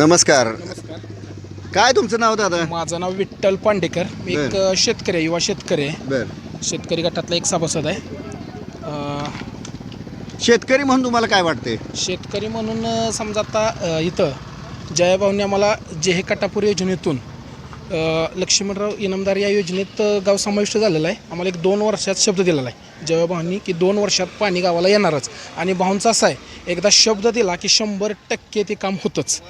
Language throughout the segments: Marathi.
नमस्कार. काय तुमचं नाव दादा? माझं नाव विठ्ठल पांडेकर. मी एक शेतकरी आहे युवा शेतकरी. आहे बर. शेतकरी गटातला एक सभासद आहे. अ, शेतकरी म्हणून तुम्हाला काय वाटते शेतकरी म्हणून अ, समजा आता अ, इथं जयाभाऊने आम्हाला जे हे कटापूर योजनेतून अ, लक्ष्मणराव इनामदार या योजनेत अ, गाव समाविष्ट झालेलं आहे. आम्हाला एक दोन वर्षात शब्द दिलेला आहे. जयाभाऊंनी की दोन वर्षात पाणी गावाला येणारच. आणि भाऊंचा असा आहे एकदा शब्द दिला की शंभर टक्के ते काम होतंच.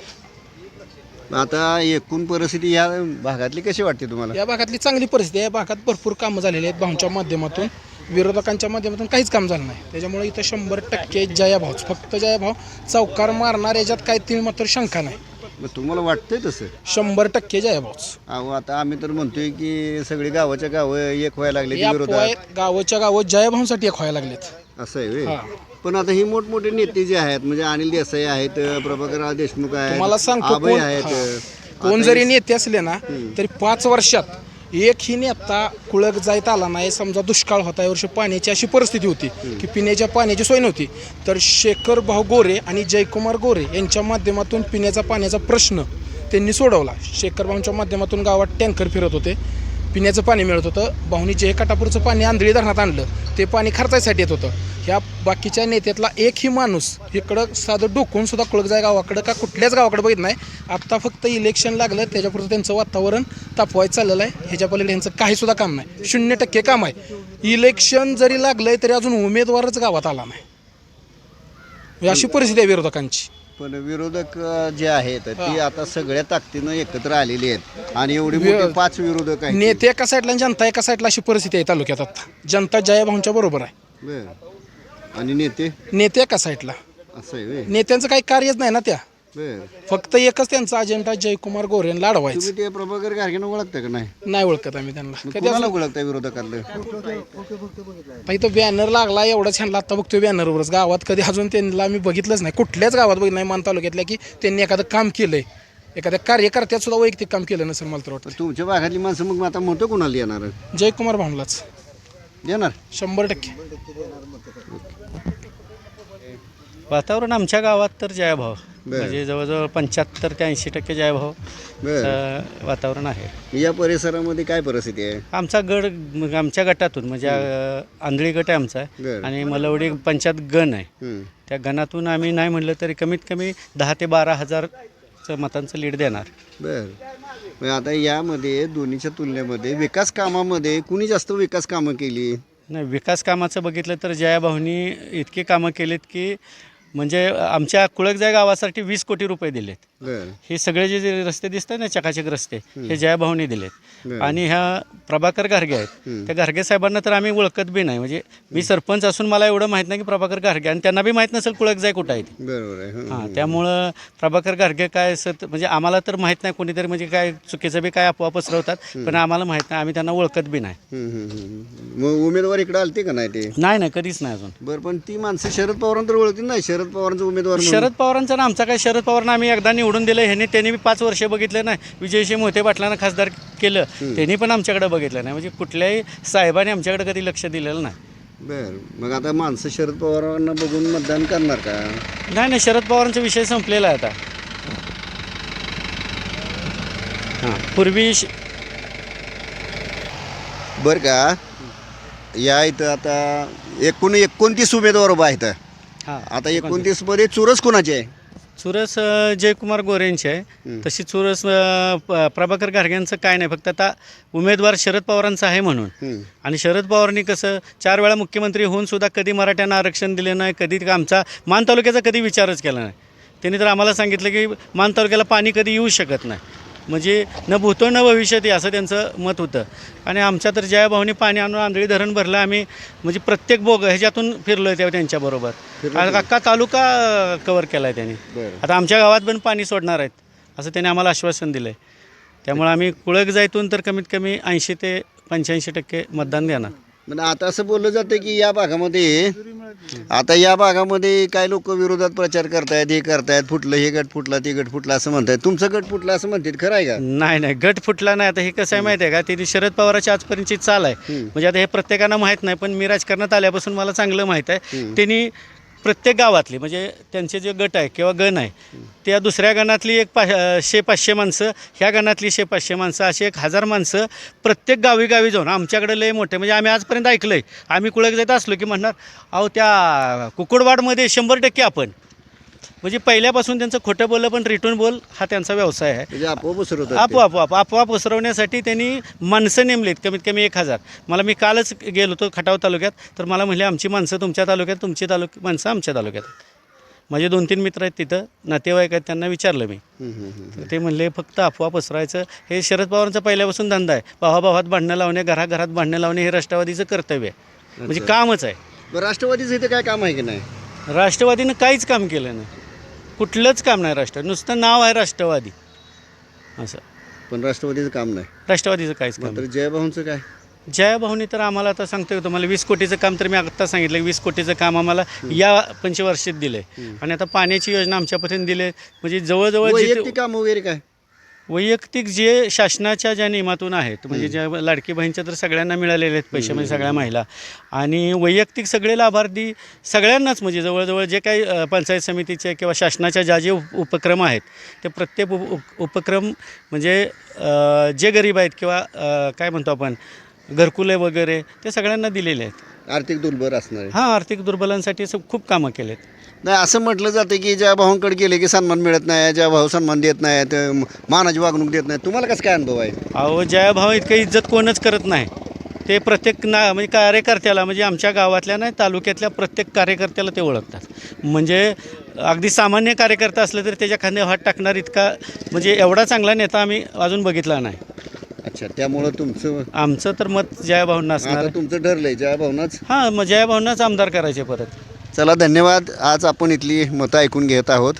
आता एकूण परिस्थिती या भागातली कशी वाटते तुम्हाला? या भागातली चांगली परिस्थिती आहे. या भागात भरपूर कामं झालेली आहेत भाऊंच्या माध्यमातून. विरोधकांच्या माध्यमातून काहीच काम झालं नाही. त्याच्यामुळे इथं शंभर टक्के जयाभाऊच फक्त जयाभाऊ चौकार मारणार याच्यात काही तीळ मात्र शंका नाही. मग तुम्हाला वाटतंय तसं? शंभर टक्के जयाभाऊच अहो आता आम्ही तर म्हणतोय की सगळी गावाच्या गावं एक व्हायला लागले या विरोधात. गावाच्या गावात जयाभाऊंसाठी एक व्हायला लागलेत. असं आहे व्हय? हा. पण आता ही मोठमोठे नेते जे आहेत म्हणजे अनिल देसाई आहेत प्रभाकरराव देशमुख आहेत सांगतो आभय कोण आहेत हा. कोण जरी नेते असले ना तरी पाच वर्षात एकही नेता कुळक जायत आला नाही समजा दुष्काळ होता यावर्षी पाण्याची अशी परिस्थिती होती की पिण्याच्या पाण्याची सोय नव्हती तर शेखर भाऊ गोरे आणि जयकुमार गोरे यांच्या माध्यमातून पिण्याचा पाण्याचा प्रश्न त्यांनी सोडवला शेखर भाऊंच्या माध्यमातून गावात टँकर फिरत होते पिण्याचं पाणी मिळत होतं. भाऊनी जे काटापूरचं पाणी आंधळी धरणात आणलं. ते पाणी खर्चायसाठी येत होतं. ह्या बाकीच्या नेत्यातला एकही माणूस इकडं साधं डोकून सुद्धा कुळकजाय गावाकडं का कुठल्याच गावाकडे बघित नाही. आत्ता फक्त इलेक्शन लागलं त्याच्यापुरतं त्यांचं वातावरण तापवायचं चाललेलं आहे. ह्याच्या पलीकडे यांचं काही सुद्धा काम नाही. शून्य टक्के काम आहे. इलेक्शन जरी लागलं तरी अजून उमेदवारच गावात आला नाही. अशी परिस्थिती आहे विरोधकांची. पण विरोधक अं, जे आहेत ती. आता सगळ्या ताकदीनं एकत्र आलेली आहेत. आणि एवढे मोठे पाच विरोधक आहेत. नेते एका साईडला आणि जनता एका साईडला अशी परिस्थिती आहे तालुक्यात आता. जनता जयाभाऊंच्या बरोबर आहे. बर. आणि नेते? नेते एका साईडला असं आहे व्हय? नेत्यांचं काही कार्यच नाही ना त्या. बर. फक्त एकच त्यांचा अजेंडा जयकुमार गोरेंना लाडवायचं तुम्ही ते प्रभाकर गारगेनं ओळखता का नाही? नाही ओळखत आम्ही त्यांना. मग कधी कोणाला ओळखता आता इथं बॅनर लागला एवढंच ह्यांना आता बघतोय बॅनरवरच गावात कधी अजून त्यांना आम्ही बघितलंच नाही. कुठल्याच गावात बघितलं नाही मान तालुक्यातल्या की त्यांनी एखादं काम केलंय. एखाद्या कार्यकर्त्यात सुद्धा वैयक्तिक काम केलं नसेल मला तर वाटतं. तुमच्या भागातली माणसं मग आता मोठं कोणाला येणार? जयकुमार भाऊलाच येणार? शंभर टक्के. वातावरण आमच्या गावात तर जयभाव बरं. म्हणजे जवळजवळ पंच्याहत्तर ते ऐंशी टक्के जयभाव बर. अ, वातावरण आहे. या परिसरामध्ये काय परिस्थिती आहे? आमचा गड मग आमच्या गटातून म्हणजे अ, आंधळी गट आहे आमचा बरं. आणि मलवडी पंचायत गण आहे. त्या गणातून आम्ही नाही म्हणलं तरी कमीत कमी दहा ते बारा हजारचं मतांचं लीड देणार. बर. मग आता यामध्ये दोन्हीच्या तुलनेमध्ये विकास कामामध्ये कुणी जास्त विकास कामं केली? नाही विकास कामाचं बघितलं तर जयाभाऊनी इतकी कामं केलीत की म्हणजे आमच्या कुळकजाय गावासाठी वीस कोटी रुपये दिलेत. हे सगळे जे जे रस्ते दिसतात ना चकाचक रस्ते हे जयाभाऊनी दिलेत. आणि ह्या प्रभाकर घारगे आहेत. त्या घारगे साहेबांना तर आम्ही ओळखत बी नाही. म्हणजे मी सरपंच असून मला एवढं माहीत नाही की प्रभाकर घारगे आणि त्यांना बी माहीत नसेल कुळक जाय कुठं आहे बरोबर हं. हां त्यामुळं प्रभाकर घारगे काय सत म्हणजे आम्हाला तर माहीत नाही कोणीतरी म्हणजे काय चुकीचं बी काय अफवा पसरवतात पण आम्हाला माहीत नाही आम्ही त्यांना ओळखत बी नाही. उमेदवार इकडे आलते का नाही ते? नाही नाही कधीच नाही अजून. बरं पण ती माणसं शरद पवारांतर ओळखतील नाही शरद पवारांचा उमेदवार. शरद पवारांचा ना आमचा काय शरद पवारांना आम्ही एकदा निवडून दिलं ह्यांनी त्यांनी पाच वर्ष बघितलं नाही. विजयशी मोहिते पाटलांना खासदार केलं. त्यांनी पण आमच्याकडे बघितलं नाही. म्हणजे कुठल्याही साहेबांनी आमच्याकडे कधी लक्ष दिलेलं नाही. बर. मग आता माणसं शरद पवारांना बघून मतदान करणार का? नाही नाही. शरद पवारांचा विषय संपलेला आहे आता. हां. पूर्वी श- बर का? या इथं आता एकूण एकोणतीस उमेदवार उभा आहेत. हां. आता एकोणतीस. मध्ये चुरस कोणाची आहे? चुरस जयकुमार गोरेंची आहे. तशी चुरस अ, प्रभाकर घारग्यांचं काय नाही फक्त आता उमेदवार शरद पवारांचा आहे म्हणून. आणि शरद पवारांनी कसं चार वेळा मुख्यमंत्री होऊन सुद्धा कधी मराठ्यांना आरक्षण दिले नाही कधी आमचा मान तालुक्याचा कधी विचारच केला नाही. त्यांनी तर आम्हाला सांगितलं की मान तालुक्याला पाणी कधी येऊ शकत नाही. म्हणजे न भूतो न भविष्यती असं त्यांचं मत होतं. आणि आमच्या तर जयाभाऊनी पाणी आणून आंधळी धरण भरलं आम्ही म्हणजे प्रत्येक बोग ह्याच्यातून फिरलो आहे तेव्हा त्यांच्याबरोबर अख्खा तालुका कवर केला आहे त्यांनी. आता आमच्या गावात पण पाणी सोडणार आहेत असं त्यांनी आम्हाला आश्वासन दिलं आहे त्यामुळे आम्ही कुळक जायतून तर कमीत कमी ऐंशी ते पंच्याऐंशी टक्के मतदान देणार. म्हणजे आता असं बोललं जातं की या भागामध्ये आता या भागामध्ये काय लोक विरोधात प्रचार करतायत हे करतायत फुटलं हे गट फुटला ते गट फुटला असं म्हणतायत. तुमचं गट फुटलं असं म्हणतात खरं आहे का? नाही नाही गट फुटला नाही. आता हे कसं आहे माहिती आहे का? ती शरद पवाराची आजपर्यंतची चाल आहे. म्हणजे आता हे प्रत्येकांना माहीत नाही पण मी राजकारणात आल्यापासून मला चांगलं माहीत आहे. त्यांनी प्रत्येक गावातली म्हणजे त्यांचे जे गट आहे किंवा गण आहे त्या दुसऱ्या गणातली एक पा शे पाचशे माणसं ह्या गणातली शे पाचशे माणसं अशी एक हजार माणसं प्रत्येक गावी गावी जाऊन आमच्याकडे लय मोठे म्हणजे आम्ही आजपर्यंत ऐकलं आहे आम्ही कुळक जात असलो की म्हणणार अहो त्या कुकुडवाडमध्ये शंभर टक्के आपण म्हणजे पहिल्यापासून त्यांचं खोटं बोललं पण रिटर्न बोल हा त्यांचा व्यवसाय आहे. म्हणजे आपोआप उसरवतात ते. आपोआप पसरवण्यासाठी त्यांनी माणसं नेमलीत कमीत कमी एक हजार. मला मी कालच गेलो होतो खटाव तालुक्यात तर मला म्हणले आमची माणसं तुमच्या तालुक्यात तुमची तालुक माणसं आमच्या तालुक्यात. माझे दोन तीन मित्र आहेत तिथं नातेवाईक आहेत त्यांना विचारलं मी. हम्म, हम्म, हम्म. तर ते म्हणले फक्त अफवा पसरायचं हे शरद पवारांचा पहिल्यापासून धंदा आहे. भावाभावात भांडणं लावणे घराघरात भांडणं लावणे हे राष्ट्रवादीचं कर्तव्य आहे. म्हणजे. कामच आहे. बरं राष्ट्रवादीचं इथे काय काम आहे की नाही? राष्ट्रवादीनं काहीच काम केलं नाही. कुठलंच काम नाही राष्ट्रवादी नुसतं नाव आहे राष्ट्रवादी. असं. पण राष्ट्रवादीचं काम नाही. राष्ट्रवादीचं काहीच काम मात्र जयभाऊंचं काय? जया भाऊनी तर आम्हाला आता सांगतोय तुम्हाला वीस कोटीचं काम तर मी आत्ता सांगितलं वीस कोटीचं काम आम्हाला या पंचवार्षिक दिले आणि आता पाण्याची योजना आमच्यापर्यंत दिले म्हणजे जवळजवळ जिथे- वैयक्तिक काम वगैरे काय? वैयक्तिक जे शासनाच्या ज्या नियमातून आहेत म्हणजे ज्या लाडकी बहीणच्या तर सगळ्यांना मिळालेले आहेत पैसे म्हणजे सगळ्या महिला आणि वैयक्तिक सगळे लाभार्थी सगळ्यांनाच म्हणजे जवळजवळ जे काही पंचायत समितीचे किंवा शासनाच्या ज्या जे उप उपक्रम आहेत ते प्रत्येक उप उप- उपक्रम म्हणजे जे गरीब आहेत किंवा काय म्हणतो आपण घरकुले वगैरे ते सगळ्यांना दिलेले आहेत. आर्थिक दुर्बल असणार आहे. हां आर्थिक दुर्बलांसाठी असं खूप कामं केलेत. नाही असं म्हटलं जातं की ज्या भावांकडे गेले की सन्मान मिळत नाही ज्या भाऊ सन्मान देत नाही ते मानाची वागणूक देत नाही. तुम्हाला कसं काय अनुभव आहे? अहो जया भाऊ इतकं इज्जत कोणच करत नाही. ते प्रत्येक ना म्हणजे कार्यकर्त्याला म्हणजे आमच्या गावातल्या नाही तालुक्यातल्या प्रत्येक कार्यकर्त्याला ते ओळखतात. म्हणजे अगदी सामान्य कार्यकर्ता असलं तरी त्याच्या खांद्यावर हात टाकणार इतका म्हणजे एवढा चांगला नेता आम्ही अजून बघितला नाही. अच्छा त्यामुळं तुमचं आमचं तर मत जया भाऊंना असणार. आता तुमचं ठरलंय जया भाऊनच? हां मग जया भाऊंनाच आमदार करायचे परत. चला धन्यवाद. आज आपण इथली मतं ऐकून घेत आहोत.